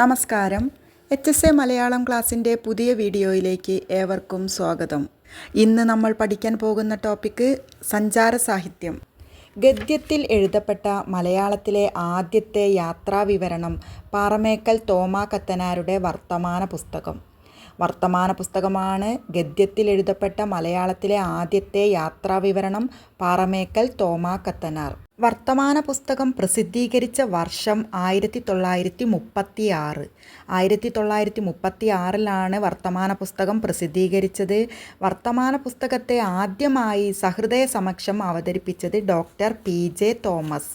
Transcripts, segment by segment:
നമസ്കാരം. H S A Malayalam ക്ലാസ്സിന്റെ പുതിയ വീഡിയോയിലേക്ക് ഏവർക്കും സ്വാഗതം. ഇന്ന് നമ്മൾ പഠിക്കാൻ പോകുന്ന ടോപ്പിക്ക് സഞ്ചാര സാഹിത്യം. ഗദ്യത്തിൽ എഴുതപ്പെട്ട മലയാളത്തിലെ ആദ്യത്തെ യാത്രാവിവരണം പാറമേക്കൽ തോമാ കത്തനാരുടെ വർത്തമാന പുസ്തകം. വർത്തമാന പുസ്തകമാണ് ഗദ്യത്തിൽ എഴുതപ്പെട്ട മലയാളത്തിലെ ആദ്യത്തെ യാത്രാവിവരണം പാറമേക്കൽ തോമാ കത്തനാർ. വർത്തമാന പുസ്തകം പ്രസിദ്ധീകരിച്ച വർഷം ആയിരത്തി തൊള്ളായിരത്തി മുപ്പത്തി ആറ് ആയിരത്തി തൊള്ളായിരത്തി മുപ്പത്തി ആറിലാണ് വർത്തമാന പുസ്തകം പ്രസിദ്ധീകരിച്ചത്. വർത്തമാന പുസ്തകത്തെ ആദ്യമായി സഹൃദയ സമക്ഷം അവതരിപ്പിച്ചത് doctor P J Thomas.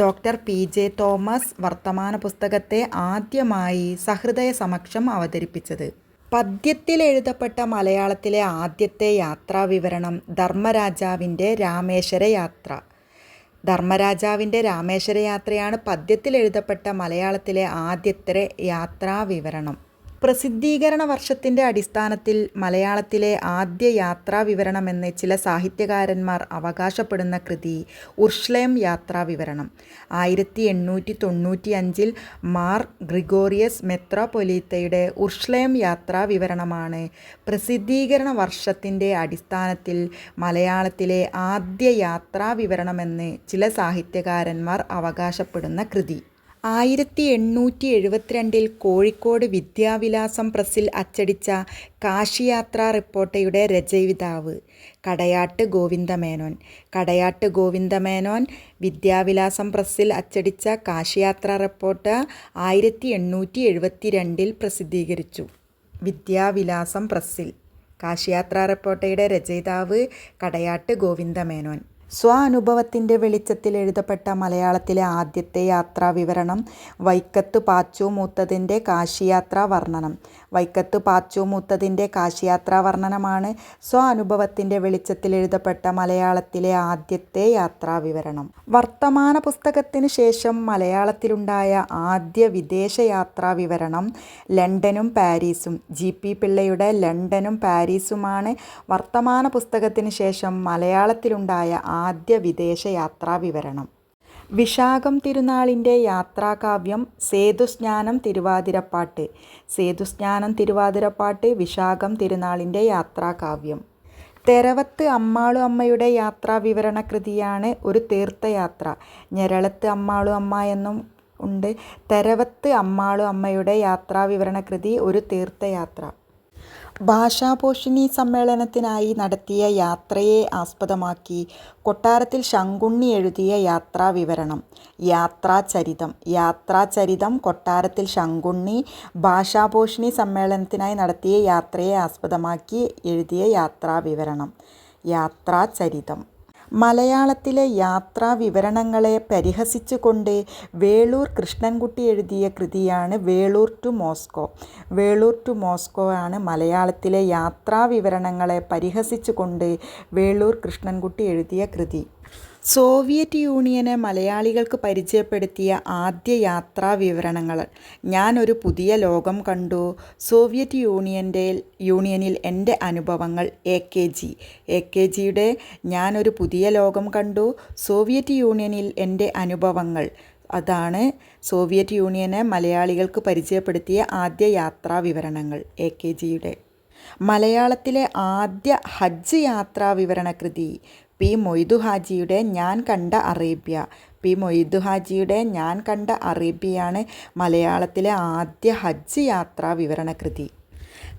Doctor P J Thomas വർത്തമാന പുസ്തകത്തെ ആദ്യമായി സഹൃദയ സമക്ഷം അവതരിപ്പിച്ചത്. പദ്യത്തിൽ എഴുതപ്പെട്ട മലയാളത്തിലെ ആദ്യത്തെ യാത്രാവിവരണം ധർമ്മരാജാവിന്റെ രാമേശ്വര യാത്ര ധർമ്മരാജാവിന്റെ രാമേശ്വര യാത്രയാണ് പദ്യത്തിൽ എഴുതപ്പെട്ട മലയാളത്തിലെ ആദ്യത്തെ യാത്രാവിവരണം. പ്രസിദ്ധീകരണ വർഷത്തിന്റെ അടിസ്ഥാനത്തിൽ മലയാളത്തിലെ ആദ്യ യാത്രാ വിവരണമെന്ന് ചില സാഹിത്യകാരന്മാർ അവകാശപ്പെടുന്ന കൃതി ഉർഷ്ലേം യാത്രാവിവരണം. ആയിരത്തി എണ്ണൂറ്റി തൊണ്ണൂറ്റി അഞ്ചിൽ മാർ ഗ്രിഗോറിയസ് മെത്രാപൊലീത്തയുടെ ഉർഷ്ലേം യാത്രാവിവരണമാണ് പ്രസിദ്ധീകരണ വർഷത്തിന്റെ അടിസ്ഥാനത്തിൽ മലയാളത്തിലെ ആദ്യ യാത്രാ വിവരണമെന്ന് ചില സാഹിത്യകാരന്മാർ അവകാശപ്പെടുന്ന കൃതി. ആയിരത്തി എണ്ണൂറ്റി എഴുപത്തിരണ്ടിൽ കോഴിക്കോട് വിദ്യാവിലാസം പ്രസ്സിൽ അച്ചടിച്ച കാശിയാത്ര റിപ്പോർട്ടയുടെ രചയിതാവ് കടയാട്ട് ഗോവിന്ദമേനോൻ. കടയാട്ട് ഗോവിന്ദമേനോൻ വിദ്യാവിലാസം പ്രസ്സിൽ അച്ചടിച്ച കാശിയാത്ര റിപ്പോർട്ട് ആയിരത്തി എണ്ണൂറ്റി എഴുപത്തിരണ്ടിൽ പ്രസിദ്ധീകരിച്ചു. വിദ്യാവിലാസം പ്രസ്സിൽ കാശിയാത്ര റിപ്പോർട്ടയുടെ രചയിതാവ് കടയാട്ട് ഗോവിന്ദമേനോൻ. സ്വാനുഭവത്തിന്റെ വെളിച്ചത്തിൽ എഴുതപ്പെട്ട മലയാളത്തിലെ ആദ്യത്തെ യാത്രാവിവരണം വൈക്കത്ത് പാച്ചു മൂത്തതിന്റെ കാശിയാത്രാ വർണനം. വൈക്കത്ത് പാച്ചു മൂത്തതിന്റെ കാശിയാത്രാ വർണനമാണ് സ്വ അനുഭവത്തിന്റെ വെളിച്ചത്തിൽ എഴുതപ്പെട്ട മലയാളത്തിലെ ആദ്യത്തെ യാത്രാ വിവരണം വർത്തമാന പുസ്തകത്തിന് ശേഷം മലയാളത്തിലുണ്ടായ ആദ്യ വിദേശ യാത്രാ വിവരണം ലണ്ടനും പാരീസും. ജി പി പിള്ളയുടെ ലണ്ടനും പാരീസുമാണ് വർത്തമാന പുസ്തകത്തിന് ശേഷം മലയാളത്തിലുണ്ടായ ആദ്യ വിദേശ യാത്രാവിവരണം. വിശാഖം തിരുനാളിന്റെ യാത്രാകാവ്യം സേതുസ്നാനം തിരുവാതിരപ്പാട്ട്. സേതുസ്നാനം തിരുവാതിരപ്പാട്ട് വിശാഖം തിരുനാളിന്റെ യാത്രാകാവ്യം. തെരവത്ത് അമ്മാളു അമ്മയുടെ യാത്രാ വിവരണ കൃതിയാണ് ഒരു തീർത്ഥയാത്ര. ഞെരളത്ത് അമ്മാളു അമ്മ എന്നും ഉണ്ട്. തെരവത്ത് അമ്മാളു അമ്മയുടെ യാത്രാ വിവരണ കൃതി ഒരു തീർത്ഥയാത്ര. ഭാഷാപോഷിണി സമ്മേളനത്തിനായി നടത്തിയ യാത്രയെ ആസ്പദമാക്കി കൊട്ടാരത്തിൽ ശങ്കുണ്ണി എഴുതിയ യാത്രാ വിവരണം യാത്രാചരിതം. യാത്രാചരിതം കൊട്ടാരത്തിൽ ശങ്കുണ്ണി ഭാഷാപോഷിണി സമ്മേളനത്തിനായി നടത്തിയ യാത്രയെ ആസ്പദമാക്കി എഴുതിയ യാത്രാ വിവരണം യാത്രാചരിതം. മലയാളത്തിലെ യാത്രാ വിവരണങ്ങളെ പരിഹസിച്ചുകൊണ്ട് വേളൂർ കൃഷ്ണൻകുട്ടി എഴുതിയ കൃതിയാണ് Velur to Moscow. Velur to Moscow ആണ് മലയാളത്തിലെ യാത്രാ വിവരണങ്ങളെ പരിഹസിച്ചുകൊണ്ട് വേളൂർ കൃഷ്ണൻകുട്ടി എഴുതിയ കൃതി. സോവിയറ്റ് യൂണിയനെ മലയാളികൾക്ക് പരിചയപ്പെടുത്തിയ ആദ്യ യാത്രാ വിവരണങ്ങൾ. ഞാനൊരു പുതിയ ലോകം കണ്ടു. സോവിയറ്റ് യൂണിയന്റെ യൂണിയനിൽ എന്റെ അനുഭവങ്ങൾ A K G. A K ജിയുടെ ഞാനൊരു പുതിയ ലോകം കണ്ടു. സോവിയറ്റ് യൂണിയനിൽ എന്റെ അനുഭവങ്ങൾ. അതാണ് സോവിയറ്റ് യൂണിയനെ മലയാളികൾക്ക് പരിചയപ്പെടുത്തിയ ആദ്യ യാത്രാ വിവരണങ്ങൾ എ കെ ജിയുടെ. മലയാളത്തിലെ ആദ്യ ഹജ്ജ് യാത്രാ വിവരണ കൃതി പി മൊയ്തു ഹാജിയുടെ ഞാൻ കണ്ട അറേബ്യ. പി മൊയ്തു ഹാജിയുടെ ഞാൻ കണ്ട അറേബ്യയാണ് മലയാളത്തിലെ ആദ്യ ഹജ്ജ് യാത്രാ വിവരണ കൃതി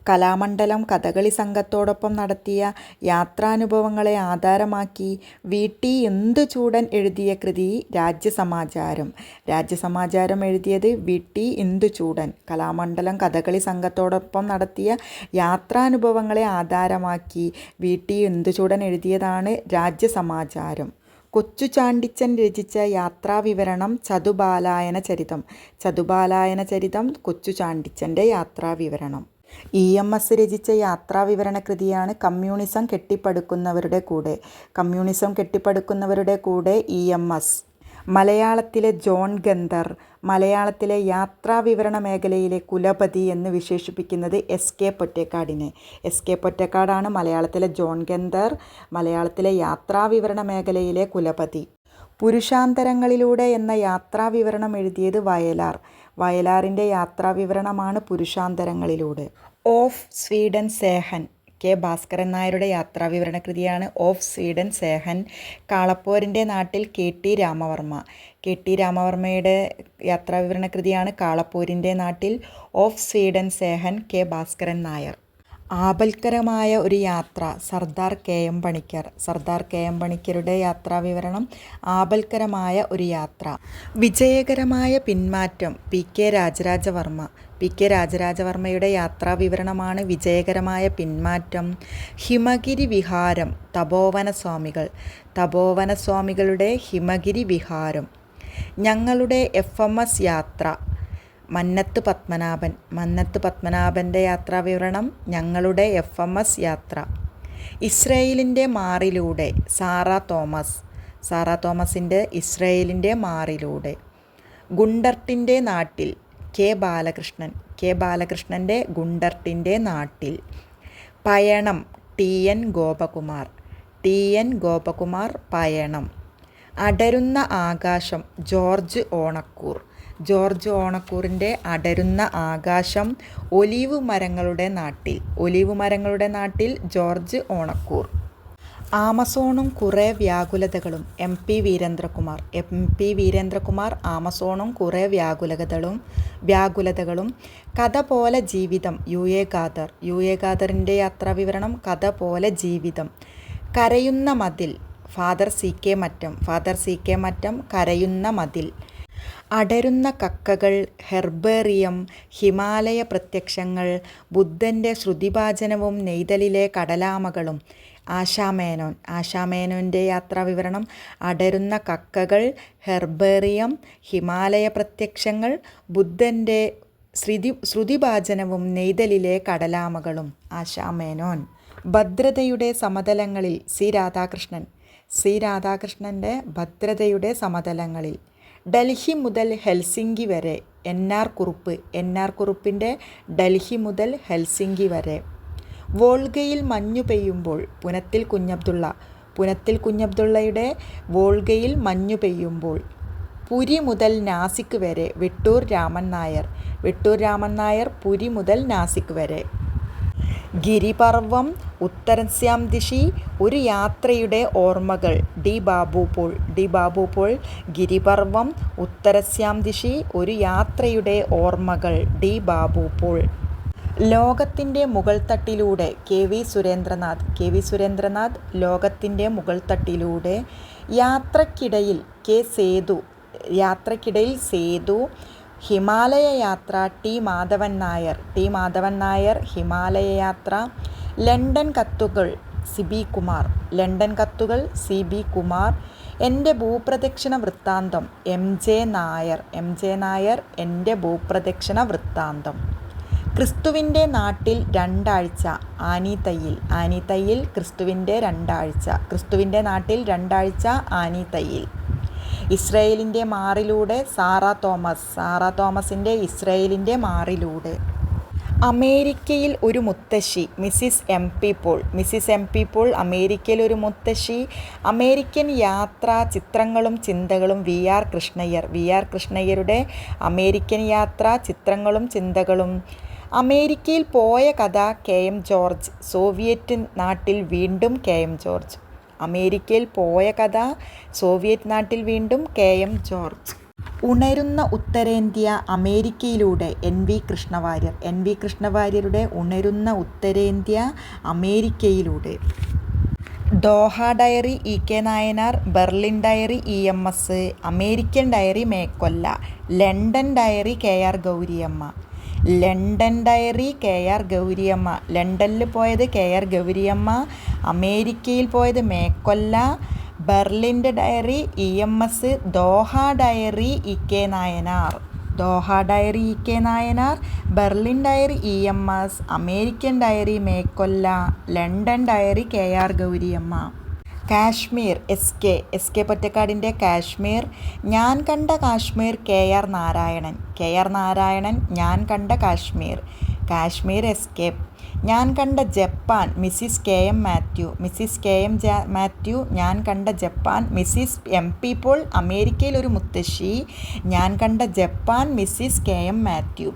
കലാമണ്ഡലം കഥകളി സംഘത്തോടൊപ്പം നടത്തിയ യാത്രാനുഭവങ്ങളെ ആധാരമാക്കി വി ടി എന്തു ചൂടൻ എഴുതിയ കൃതി രാജ്യസമാചാരം. രാജ്യസമാചാരം എഴുതിയത് വി ടി എന്തു ചൂടൻ. കലാമണ്ഡലം കഥകളി സംഘത്തോടൊപ്പം നടത്തിയ യാത്രാനുഭവങ്ങളെ ആധാരമാക്കി വി ടി എന്തു ചൂടൻ എഴുതിയതാണ് രാജ്യസമാചാരം. കൊച്ചു ചാണ്ടിച്ചൻ രചിച്ച യാത്രാവിവരണം ചതുബാലായന ചരിതം. ചതുബാലായന ചരിതം കൊച്ചു ചാണ്ടിച്ചന്റെ യാത്രാവിവരണം. ഇ എം എസ് രചിച്ച യാത്രാവിവരണ കൃതിയാണ് കമ്മ്യൂണിസം കെട്ടിപ്പടുക്കുന്നവരുടെ കൂടെ. കമ്മ്യൂണിസം കെട്ടിപ്പടുക്കുന്നവരുടെ കൂടെ ഇ എം എസ്. മലയാളത്തിലെ ജോൺ ഗന്ധർ മലയാളത്തിലെ യാത്രാവിവരണ മേഖലയിലെ കുലപതി എന്ന് വിശേഷിപ്പിക്കുന്നത് എസ് കെ പൊറ്റേക്കാടിനെ. എസ് കെ പൊറ്റേക്കാടാണ് മലയാളത്തിലെ ജോൺ ഗന്ധർ മലയാളത്തിലെ യാത്രാവിവരണ മേഖലയിലെ കുലപതി. പുരുഷാന്തരങ്ങളിലൂടെ എന്ന യാത്രാവിവരണം എഴുതിയത് വയലാർ. വയലാറിന്റെ യാത്രാവിവരണമാണ് പുരുഷാന്തരങ്ങളിലൂടെ. ഓഫ് സ്വീഡൻ സേഹൻ കെ. ഭാസ്കരൻ നായരുടെ യാത്രാവിവരണ കൃതിയാണ് ഓഫ് സ്വീഡൻ സേഹൻ. കാളപ്പോരിന്റെ നാട്ടിൽ K. T. Ramavarma. K. T. രാമവർമ്മയുടെ യാത്രാവിവരണ കൃതിയാണ് കാളപ്പോരിന്റെ നാട്ടിൽ ഓഫ് സ്വീഡൻ സേഹൻ കെ. ഭാസ്കരൻ നായർ. ആപൽക്കരമായ ഒരു യാത്ര Sardar K M Panikkar. Sardar K M പണിക്കരുടെ യാത്രാവിവരണം ആപൽക്കരമായ ഒരു യാത്ര. വിജയകരമായ പിന്മാറ്റം P K Rajarajavarma. P K രാജരാജവർമ്മയുടെ യാത്രാവിവരണമാണ് വിജയകരമായ പിന്മാറ്റം. ഹിമഗിരി വിഹാരം തപോവന സ്വാമികൾ തപോവന സ്വാമികളുടെ ഹിമഗിരി വിഹാരം. ഞങ്ങളുടെ എഫ് എം എസ് യാത്ര. മന്നത്ത് പത്മനാഭൻ. മന്നത്ത് പത്മനാഭന്റെ യാത്രാവിവരണം ഞങ്ങളുടെ എഫ് എം എസ് യാത്ര. ഇസ്രയേലിന്റെ മാറിലൂടെ സാറ തോമസ്. സാറ തോമസിന്റെ ഇസ്രയേലിന്റെ മാറിലൂടെ. ഗുണ്ടർട്ടിന്റെ നാട്ടിൽ കെ ബാലകൃഷ്ണൻ. കെ ബാലകൃഷ്ണന്റെ ഗുണ്ടർട്ടിന്റെ നാട്ടിൽ. പയണം T N Gopakumar. T N Gopakumar പയണം. അടരുന്ന ആകാശം ജോർജ് ഓണക്കൂർ. ജോർജ് ഓണക്കൂറിന്റെ അടരുന്ന ആകാശം ഒലീവ് മരങ്ങളുടെ നാട്ടിൽ ഒലീവ് മരങ്ങളുടെ നാട്ടിൽ ജോർജ് ഓണക്കൂർ. ആമസോണും കുറേ വ്യാകുലതകളും M P Veerendrakumar M P Veerendrakumar ആമസോണും കുറേ വ്യാകുലതകളും വ്യാകുലതകളും. കഥ പോലെ ജീവിതം U A Khader. U A ഖാദറിന്റെ യാത്രാവിവരണം കഥ പോലെ ജീവിതം. കരയുന്ന മതിൽ father C K Mattam. Father C K Mattam കരയുന്ന മതിൽ. അടരുന്ന കക്കകൾ ഹെർബേറിയം ഹിമാലയ പ്രത്യക്ഷങ്ങൾ ബുദ്ധന്റെ ശ്രുതിഭാചനവും നെയ്തലിലെ കടലാമകളും. ആശാമേനോൻ. ആശാമേനോന്റെ യാത്രാവിവരണം. അടരുന്ന കക്കകൾ ഹെർബേറിയം ഹിമാലയ പ്രത്യക്ഷങ്ങൾ ബുദ്ധന്റെ ശ്രുതി ശ്രുതിഭാചനവും നെയ്തലിലെ കടലാമകളും. ആശാമേനോൻ. ഭദ്രതയുടെ സമതലങ്ങളിൽ സി രാധാകൃഷ്ണൻ. സി രാധാകൃഷ്ണന്റെ ഭദ്രതയുടെ സമതലങ്ങളിൽ. ഡൽഹി മുതൽ ഹെൽസിങ്കി വരെ N R Kurup N R കുറുപ്പിന്റെ Delhi മുതൽ ഹെൽസിങ്കി വരെ. വോൾഗയിൽ മഞ്ഞു പെയ്യുമ്പോൾ പുനത്തിൽ കുഞ്ഞബ്ദുള്ള പുനത്തിൽ കുഞ്ഞബ്ദുള്ളയുടെ വോൾഗയിൽ മഞ്ഞു പെയ്യുമ്പോൾ. പുരി മുതൽ നാസിക് വരെ വിട്ടൂർ രാമൻ നായർ വിട്ടൂർ രാമൻ നായർ പുരി മുതൽ നാസിക് വരെ. ഗിരിപർവം ഉത്തരസ്യാം ദിശി ഒരു യാത്രയുടെ ഓർമ്മകൾ. ഡി ബാബു പോൾ ഡി ബാബു പോൾ ഗിരിപർവം ഉത്തരസ്യാം ദിശി ഒരു യാത്രയുടെ ഓർമ്മകൾ. ഡി ബാബു പോൾ. ലോകത്തിന്റെ മുകൾത്തട്ടിലൂടെ K V Surendranath K V Surendranath ലോകത്തിന്റെ മുകൾത്തട്ടിലൂടെ യാത്രക്കിടയിൽ കെ സേതു യാത്രക്കിടയിൽ സേതു ഹിമാലയ യാത്ര ടി മാധവൻ നായർ. ടി മാധവൻ നായർ ഹിമാലയ യാത്ര ലണ്ടൻ കത്തുകൾ സി ബി കുമാർ. ലണ്ടൻ കത്തുകൾ സി ബി കുമാർ. എന്റെ ഭൂപ്രദക്ഷിണ വൃത്താന്തം M J Nair. M J Nair എന്റെ ഭൂപ്രദക്ഷിണ വൃത്താന്തം. ക്രിസ്തുവിന്റെ നാട്ടിൽ രണ്ടാഴ്ച ആനി തയ്യിൽ ആനി തയ്യിൽ ക്രിസ്തുവിന്റെ രണ്ടാഴ്ച. ക്രിസ്തുവിന്റെ നാട്ടിൽ രണ്ടാഴ്ച ആനി തയ്യിൽ ഇസ്രയേലിന്റെ മാറിലൂടെ സാറ തോമസ് സാറ തോമസിന്റെ ഇസ്രയേലിന്റെ മാറിലൂടെ. അമേരിക്കയിൽ ഒരു മുത്തശ്ശി Mrs M P Paul. Mrs M P Paul അമേരിക്കയിൽ ഒരു മുത്തശ്ശി. അമേരിക്കൻ യാത്ര ചിത്രങ്ങളും ചിന്തകളും V R Krishnaiyer. V R കൃഷ്ണയ്യരുടെ American യാത്ര ചിത്രങ്ങളും ചിന്തകളും. അമേരിക്കയിൽ പോയ കഥ കെ എം ജോർജ്. സോവിയറ്റ് നാട്ടിൽ വീണ്ടും കെ എം ജോർജ്. അമേരിക്കയിൽ പോയ കഥ സോവിയറ്റ് നാട്ടിൽ വീണ്ടും കെ എം ജോർജ്. ഉണരുന്ന ഉത്തരേന്ത്യ അമേരിക്കയിലൂടെ N V Krishnavaryar. N V കൃഷ്ണവാര്യരുടെ ഉണരുന്ന ഉത്തരേന്ത്യ അമേരിക്കയിലൂടെ. Doha diary E K Nayanar Berlin diary E M S American diary മേക്കൊല്ല London diary K R Gouriamma. London diary K R Gouriamma. ലണ്ടനിൽ പോയത് കെ ആർ ഗൗരിയമ്മ അമേരിക്കയിൽ പോയത് മേക്കൊല്ല ബെർലിന്റെ diary E M S Doha diary E K Nayanar. Doha diary E K Nayanar Berlin diary E M S American diary മേക്കൊല്ല London diary K R Gouriamma. Kashmir S K S K പൊറ്റക്കാടിന്റെ Kashmir. ഞാൻ കണ്ട Kashmir K R Narayanan. K R Narayanan ഞാൻ കണ്ട Kashmir. Kashmir S K ഞാൻ കണ്ട Japan Mrs K M Mathew Mrs K M Mathew ഞാൻ കണ്ട Japan Mrs M P Paul അമേരിക്കയിലൊരു മുത്തശ്ശി. ഞാൻ കണ്ട Japan Mrs K M Mathew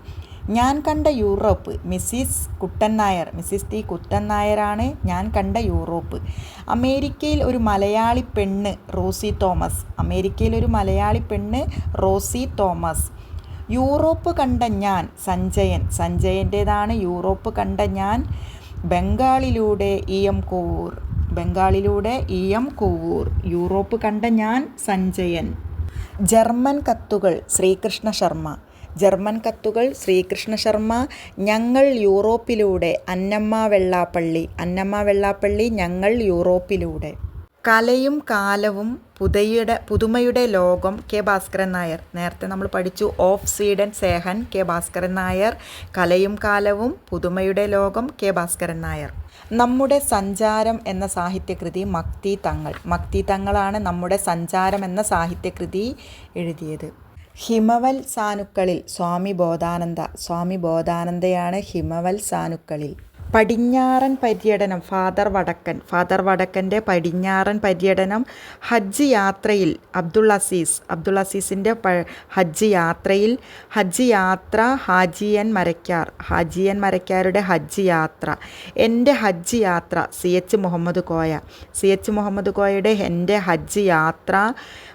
ഞാൻ കണ്ട Europe Mrs Kuttan Nair Mrs T Kuttan നായരാണ് ഞാൻ കണ്ട യൂറോപ്പ്. അമേരിക്കയിൽ ഒരു മലയാളി പെണ്ണ് റോസി തോമസ്. അമേരിക്കയിൽ ഒരു മലയാളി പെണ്ണ് റോസി തോമസ്. യൂറോപ്പ് കണ്ട ഞാൻ സഞ്ജയൻ. സഞ്ജയന്റേതാണ് യൂറോപ്പ് കണ്ട ഞാൻ ബംഗാളിലൂടെ ഇ എം കോവൂർ. ബംഗാളിലൂടെ ഇ എം കോവൂർ. യൂറോപ്പ് കണ്ട ഞാൻ സഞ്ജയൻ. ജർമ്മൻ കത്തുകൾ ശ്രീകൃഷ്ണ ശർമ്മ. ജർമ്മൻ കത്തുകൾ ശ്രീകൃഷ്ണ ശർമ്മ ഞങ്ങൾ യൂറോപ്പിലൂടെ അന്നമ്മ വെള്ളാപ്പള്ളി അന്നമ്മ വെള്ളാപ്പള്ളി ഞങ്ങൾ യൂറോപ്പിലൂടെ. കലയും കാലവും പുതയുടെ പുതുമയുടെ ലോകം കെ ഭാസ്കരൻ നായർ. നേരത്തെ നമ്മൾ പഠിച്ചു ഓഫ് സ്വീഡൻ സേഹൻ കെ ഭാസ്കരൻ നായർ കലയും കാലവും പുതുമയുടെ ലോകം കെ ഭാസ്കരൻ നായർ. നമ്മുടെ സഞ്ചാരം എന്ന സാഹിത്യകൃതി മക്തി തങ്ങൾ. മക്തി തങ്ങളാണ് നമ്മുടെ സഞ്ചാരം എന്ന സാഹിത്യകൃതി എഴുതിയത്. ഹിമവൽ സാനുക്കളിൽ സ്വാമി ബോധാനന്ദ സ്വാമി ബോധാനന്ദയാണ് ഹിമവൽ സാനുക്കളിൽ. പടിഞ്ഞാറൻ പര്യടനം ഫാദർ വടക്കൻ. ഫാദർ വടക്കന്റെ പടിഞ്ഞാറൻ പര്യടനം ഹജ്ജ് യാത്രയിൽ അബ്ദുൾ അസീസ്. അബ്ദുൾ അസീസിന്റെ ഹജ്ജ് യാത്രയിൽ ഹജ്ജ് യാത്ര ഹാജിയൻ മരക്കാർ. ഹാജിയൻ മരക്കാരുടെ ഹജ്ജ് യാത്ര. എന്റെ ഹജ്ജ് യാത്ര C H Muhammad Koya. C H Muhammad കോയയുടെ എന്റെ ഹജ്ജ് യാത്ര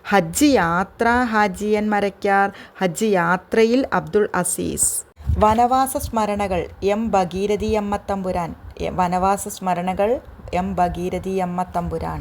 ഹജ്ജ് യാത്ര ഹാജിയൻ മരക്കാർ ഹജ്ജ് യാത്രയിൽ അബ്ദുൾ അസീസ്. വനവാസ സ്മരണകൾ എം ഭഗീരഥിയമ്മ തമ്പുരാൻ. വനവാസ സ്മരണകൾ എം ഭഗീരഥിയമ്മ തമ്പുരാൻ.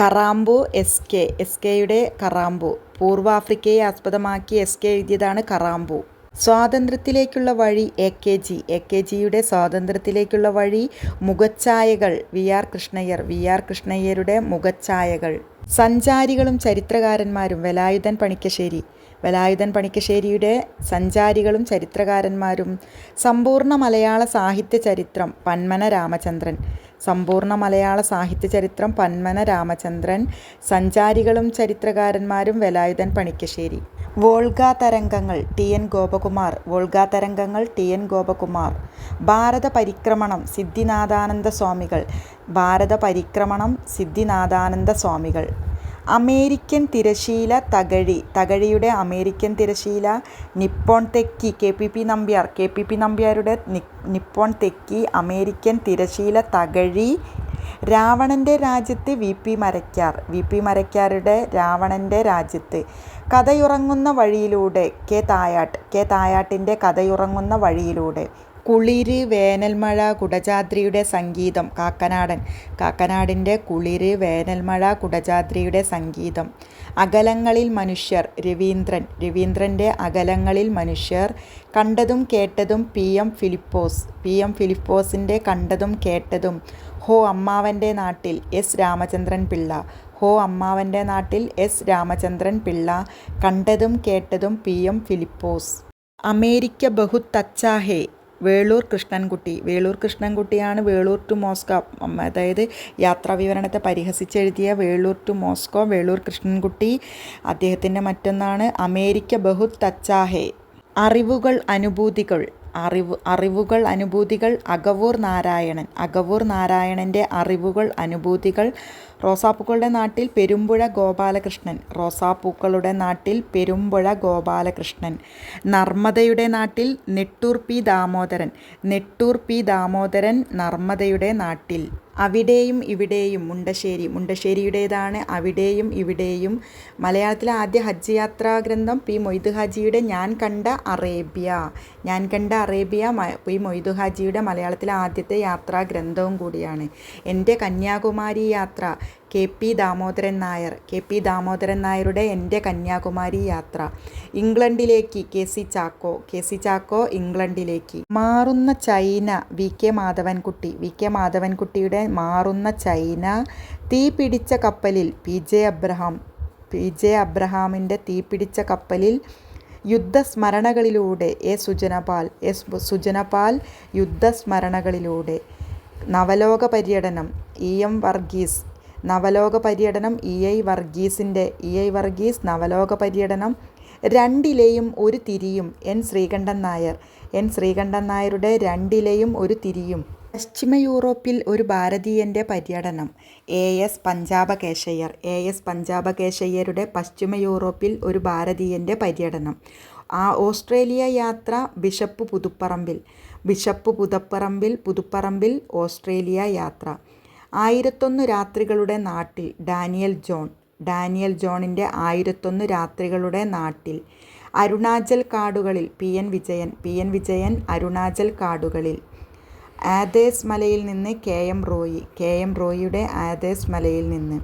കറാമ്പു എസ് കെ. എസ് കെയുടെ കറാമ്പു പൂർവാഫ്രിക്കയെ ആസ്പദമാക്കി എസ് കെ എഴുതിയതാണ് കറാമ്പു സ്വാതന്ത്ര്യത്തിലേക്കുള്ള വഴി A K G. A K ജിയുടെ സ്വാതന്ത്ര്യത്തിലേക്കുള്ള വഴി മുഖച്ഛായകൾ. V R Krishnaiyer. V R കൃഷ്ണയ്യരുടെ മുഖച്ഛായകൾ. സഞ്ചാരികളും ചരിത്രകാരന്മാരും വലായുധൻ പണിക്കശ്ശേരി. വേലായുധൻ പണിക്കശ്ശേരിയുടെ സഞ്ചാരികളും ചരിത്രകാരന്മാരും. സമ്പൂർണ മലയാള സാഹിത്യ ചരിത്രം പന്മന രാമചന്ദ്രൻ. സമ്പൂർണ മലയാള സാഹിത്യ ചരിത്രം പന്മന രാമചന്ദ്രൻ. സഞ്ചാരികളും ചരിത്രകാരന്മാരും വലായുധൻ പണിക്കശ്ശേരി വോൾഗാ തരംഗങ്ങൾ ടി എൻ ഗോപകുമാർ. വോൾഗാ തരംഗങ്ങൾ ടി എൻ ഗോപകുമാർ. ഭാരത പരിക്രമണം സിദ്ധിനാഥാനന്ദ സ്വാമികൾ. ഭാരത പരിക്രമണം സിദ്ധിനാഥാനന്ദ സ്വാമികൾ. അമേരിക്കൻ തിരശീല തകഴി. തകഴിയുടെ അമേരിക്കൻ തിരശീല Nippon തെക്കി. K P P Nambiar. K P P നമ്പ്യാരുടെ നിപ്പോൺ തെക്കി അമേരിക്കൻ തിരശീല തകഴി. രാവണന്റെ രാജ്യത്ത് V P Marakkar. V P മരക്കാരുടെ രാവണന്റെ രാജ്യത്ത്. കഥയുറങ്ങുന്ന വഴിയിലൂടെ കെ തായാട്ട്. കെ തായാട്ടിന്റെ കഥയുറങ്ങുന്ന വഴിയിലൂടെ. കുളിര് വേനൽമഴ കുടജാദ്രിയുടെ സംഗീതം. കാക്കനാടൻ. കാക്കനാടിന്റെ കുളിര് വേനൽമഴ കുടജാദ്രിയുടെ സംഗീതം. അകലങ്ങളിൽ മനുഷ്യർ. രവീന്ദ്രൻ. രവീന്ദ്രന്റെ അകലങ്ങളിൽ മനുഷ്യർ. കണ്ടതും കേട്ടതും P M Philipose. P M ഫിലിപ്പോസിന്റെ കണ്ടതും കേട്ടതും. ഹോ അമ്മാവന്റെ നാട്ടിൽ എസ് രാമചന്ദ്രൻ പിള്ള. ഹോ അമ്മാവന്റെ നാട്ടിൽ എസ് രാമചന്ദ്രൻ പിള്ള. കണ്ടതും കേട്ടതും പി എം ഫിലിപ്പോസ്. അമേരിക്ക ബഹുത് അച്ചാഹേ വേളൂർ കൃഷ്ണൻകുട്ടി. വേളൂർ കൃഷ്ണൻകുട്ടിയാണ് വേളൂർ ടു മോസ്കോ. അതായത് യാത്രാ വിവരണത്തെ പരിഹസിച്ചെഴുതിയ വേളൂർ ടു മോസ്കോ വേളൂർ കൃഷ്ണൻകുട്ടി. അദ്ദേഹത്തിന്റെ മറ്റൊന്നാണ് അമേരിക്ക ബഹുത് തച്ചാഹെ അറിവുകൾ അനുഭൂതികൾ. അറിവ് അറിവുകൾ അനുഭൂതികൾ അകവൂർ നാരായണൻ. അകവൂർ നാരായണന്റെ അറിവുകൾ അനുഭൂതികൾ റോസാപ്പൂക്കളുടെ നാട്ടിൽ പെരുമ്പുഴ ഗോപാലകൃഷ്ണൻ. റോസാപ്പൂക്കളുടെ നാട്ടിൽ പെരുമ്പുഴ ഗോപാലകൃഷ്ണൻ. നർമ്മദയുടെ നാട്ടിൽ നെട്ടൂർ പി ദാമോദരൻ. നെട്ടൂർ പി ദാമോദരൻ നർമ്മദയുടെ നാട്ടിൽ. അവിടെയും ഇവിടെയും മുണ്ടശ്ശേരി. മുണ്ടശ്ശേരിയുടേതാണ് അവിടെയും ഇവിടെയും. മലയാളത്തിലെ ആദ്യ ഹജ്ജ് യാത്രാ ഗ്രന്ഥം പി മൊയ്തു ഹാജിയുടെ ഞാൻ കണ്ട അറേബ്യ. ഞാൻ കണ്ട അറേബ്യ പി മൊയ്തു ഹാജിയുടെ മലയാളത്തിലെ ആദ്യത്തെ യാത്രാ ഗ്രന്ഥവും കൂടിയാണ്. എന്റെ കന്യാകുമാരി യാത്ര K P Damodaran Nair K P Damodaran നായരുടെ എന്റെ കന്യാകുമാരി യാത്ര. ഇംഗ്ലണ്ടിലേക്ക് K C Chacko K C Chacko ഇംഗ്ലണ്ടിലേക്ക്. മാറുന്ന China V K Madhavankutty V K മാധവൻകുട്ടിയുടെ മാറുന്ന ചൈന തീ പിടിച്ച കപ്പലിൽ P J Abraham P J അബ്രഹാമിന്റെ തീ പിടിച്ച കപ്പലിൽ യുദ്ധസ്മരണകളിലൂടെ എ സുജനപാൽ എസ് സുജനപാൽ യുദ്ധസ്മരണകളിലൂടെ. നവലോക പര്യടനം ഇ എം വർഗീസ് നവലോക പര്യടനം ഇ ഐ വർഗീസിന്റെ ഇ ഐ വർഗീസ് നവലോക പര്യടനം. രണ്ടിലെയും ഒരു തിരിയും. എൻ ശ്രീകണ്ഠൻ നായർ. എൻ ശ്രീകണ്ഠൻ നായരുടെ രണ്ടിലെയും ഒരു തിരിയും. പശ്ചിമ യൂറോപ്പിൽ ഒരു ഭാരതീയന്റെ പര്യടനം. A S Panchapakesa Iyer. A S പഞ്ചാബകേശയ്യരുടെ പശ്ചിമ യൂറോപ്പിൽ ഒരു ഭാരതീയന്റെ പര്യടനം. ആ ഓസ്ട്രേലിയ യാത്ര bishop Puthuparambil. Bishop Puthuparambil Puthuparambil Australia യാത്ര. ആയിരത്തൊന്ന് രാത്രികളുടെ നാട്ടിൽ ഡാനിയൽ ജോൺ ഡാനിയൽ ജോണിന്റെ ആയിരത്തൊന്ന് രാത്രികളുടെ നാട്ടിൽ അരുണാചൽ കാടുകളിൽ P N Vijayan P N Vijayan Arunachal കാടുകളിൽ. ആദേസ് മലയിൽ നിന്ന് K M Roy K M റോയിയുടെ ആദേസ് മലയിൽ നിന്ന്.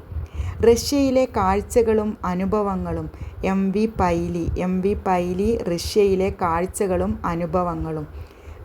റഷ്യയിലെ കാഴ്ചകളും അനുഭവങ്ങളും M V Paily M V Paily റഷ്യയിലെ കാഴ്ചകളും അനുഭവങ്ങളും.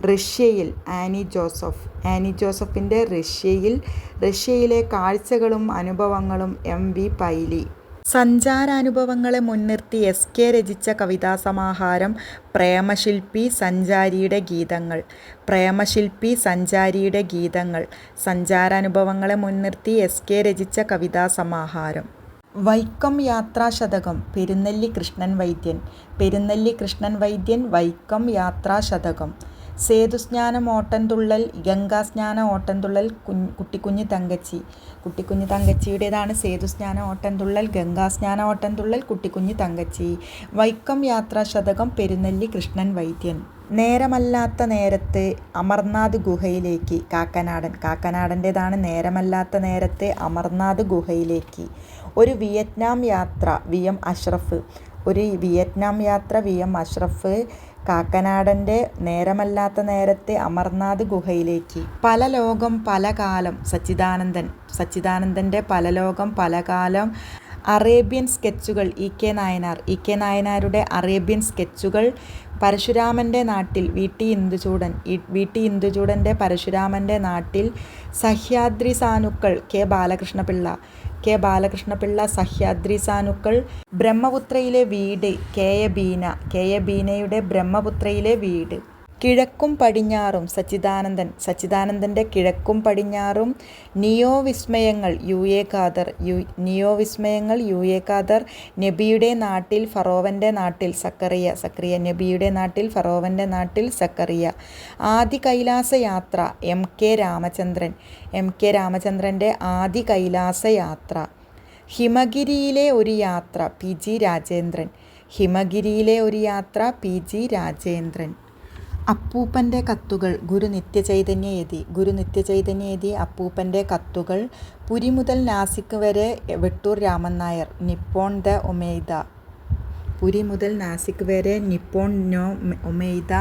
റഷ്യയിൽ ആനി ജോസഫ്. ആനി ജോസഫിന്റെ റഷ്യയിൽ റഷ്യയിലെ കാഴ്ചകളും അനുഭവങ്ങളും എം വി പൈലി. സഞ്ചാരാനുഭവങ്ങളെ മുൻനിർത്തി എസ് കെ രചിച്ച കവിതാസമാഹാരം പ്രേമശില്പി സഞ്ചാരിയുടെ ഗീതങ്ങൾ. പ്രേമശില്പി സഞ്ചാരിയുടെ ഗീതങ്ങൾ. സഞ്ചാരാനുഭവങ്ങളെ മുൻനിർത്തി എസ് കെ രചിച്ച കവിതാസമാഹാരം. വൈക്കം യാത്രാശതകം പെരുന്നല്ലി കൃഷ്ണൻ വൈദ്യൻ. പെരുന്നല്ലി കൃഷ്ണൻ വൈദ്യൻ വൈക്കം യാത്രാശതകം സേതുസ്നാനം ഓട്ടൻതുള്ളൽ ഗംഗാസ്നാന ഓട്ടൻതുള്ളൽ കുഞ്ഞ് കുട്ടിക്കുഞ്ഞ് തങ്കച്ചി. കുട്ടിക്കുഞ്ഞ് തങ്കച്ചിയുടേതാണ് സേതുസ്നാന ഓട്ടൻതുള്ളൽ ഗംഗാസ്നാന ഓട്ടൻതുള്ളൽ കുട്ടിക്കുഞ്ഞ് തങ്കച്ചി. വൈക്കം യാത്രാശതകം പെരുന്നെല്ലി കൃഷ്ണൻ വൈദ്യൻ. നേരമല്ലാത്ത നേരത്ത് അമർനാഥ് ഗുഹയിലേക്ക്. കാക്കനാടൻ. കാക്കനാടന്റേതാണ് നേരമല്ലാത്ത നേരത്തെ അമർനാഥ് ഗുഹയിലേക്ക്. ഒരു വിയറ്റ്നാം യാത്ര വി എം അഷ്റഫ്. ഒരു വിയറ്റ്നാം യാത്ര വി എം അഷ്റഫ് കാക്കനാടന്റെ നേരമല്ലാത്ത നേരത്തെ അമർനാഥ് ഗുഹയിലേക്ക്. പല ലോകം പല കാലം സച്ചിദാനന്ദൻ. സച്ചിദാനന്ദന്റെ പല ലോകം പല കാലം. അറേബ്യൻ സ്കെച്ചുകൾ E K Nayanar. E K നായനാരുടെ Arabian സ്കെച്ചുകൾ പരശുരാമന്റെ നാട്ടിൽ V T Induchoodan. V T ഇന്ദുചൂടന്റെ പരശുരാമന്റെ നാട്ടിൽ സഹ്യാദ്രി സാനുക്കൾ കെ ബാലകൃഷ്ണപിള്ള. കെ. ബാലകൃഷ്ണപിള്ള സഹ്യാദ്രി സാനുക്കൾ ബ്രഹ്മപുത്രയിലെ വീട് K. A. Beena K. A. ബീനയുടെ ബ്രഹ്മപുത്രയിലെ വീട്. കിഴക്കും പടിഞ്ഞാറും സച്ചിദാനന്ദൻ സച്ചിദാനന്ദന്റെ കിഴക്കും പടിഞ്ഞാറും നിയോ വിസ്മയങ്ങൾ യു എ ഖാദർ യു നിയോ വിസ്മയങ്ങൾ യു എ ഖാദർ നബിയുടെ നാട്ടിൽ ഫറോവന്റെ നാട്ടിൽ സക്കറിയ സക്കറിയ നബിയുടെ നാട്ടിൽ ഫറോവന്റെ നാട്ടിൽ സക്കറിയ. ആദി കൈലാസ യാത്ര M K Ramachandran M K രാമചന്ദ്രന്റെ Adi Kailasa യാത്ര. ഹിമഗിരിയിലെ ഒരു യാത്ര പി ജി രാജേന്ദ്രൻ. ഹിമഗിരിയിലെ ഒരു യാത്ര പി ജി രാജേന്ദ്രൻ. അപ്പൂപ്പന്റെ കത്തുകൾ ഗുരു നിത്യചൈതന്യയതി ഗുരു നിത്യചൈതന്യയതി അപ്പൂപ്പന്റെ കത്തുകൾ പുരി മുതൽ നാസിക് വരെ വെട്ടൂർ രാമൻ നായർ നിപ്പോൺ ദ ഒമേയ്ത പുരി മുതൽ നാസിക് വരെ നിപ്പോൺ നോ ഒമേയ്ത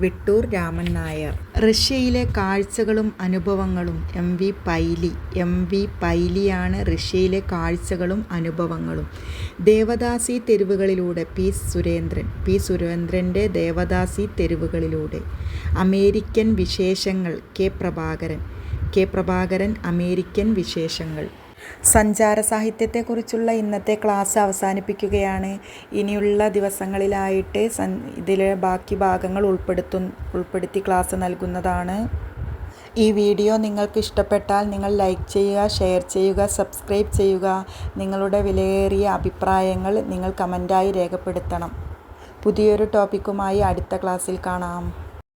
വിട്ടൂർ രാമൻ നായർ. റഷ്യയിലെ കാഴ്ചകളും അനുഭവങ്ങളും M V Paily M V പൈലിയാണ് റഷ്യയിലെ കാഴ്ചകളും അനുഭവങ്ങളും. ദേവദാസി തെരുവുകളിലൂടെ പി സുരേന്ദ്രൻ പി സുരേന്ദ്രന്റെ ദേവദാസി തെരുവുകളിലൂടെ. അമേരിക്കൻ വിശേഷങ്ങൾ K Prabhakaran K Prabhakaran American വിശേഷങ്ങൾ. സഞ്ചാര സാഹിത്യത്തെക്കുറിച്ചുള്ള ഇന്നത്തെ ക്ലാസ് അവസാനിപ്പിക്കുകയാണ്. ഇനിയുള്ള ദിവസങ്ങളിലായിട്ട് സൻ ഇതിലെ ബാക്കി ഭാഗങ്ങൾ ഉൾപ്പെടുത്തു ഉൾപ്പെടുത്തി ക്ലാസ് നൽകുന്നതാണ്. ഈ വീഡിയോ നിങ്ങൾക്ക് ഇഷ്ടപ്പെട്ടാൽ നിങ്ങൾ ലൈക്ക് ചെയ്യുക ഷെയർ ചെയ്യുക സബ്സ്ക്രൈബ് ചെയ്യുക. നിങ്ങളുടെ വിലയേറിയ അഭിപ്രായങ്ങൾ നിങ്ങൾ കമന്റായി രേഖപ്പെടുത്തണം. പുതിയൊരു ടോപ്പിക്കുമായി അടുത്ത ക്ലാസ്സിൽ കാണാം.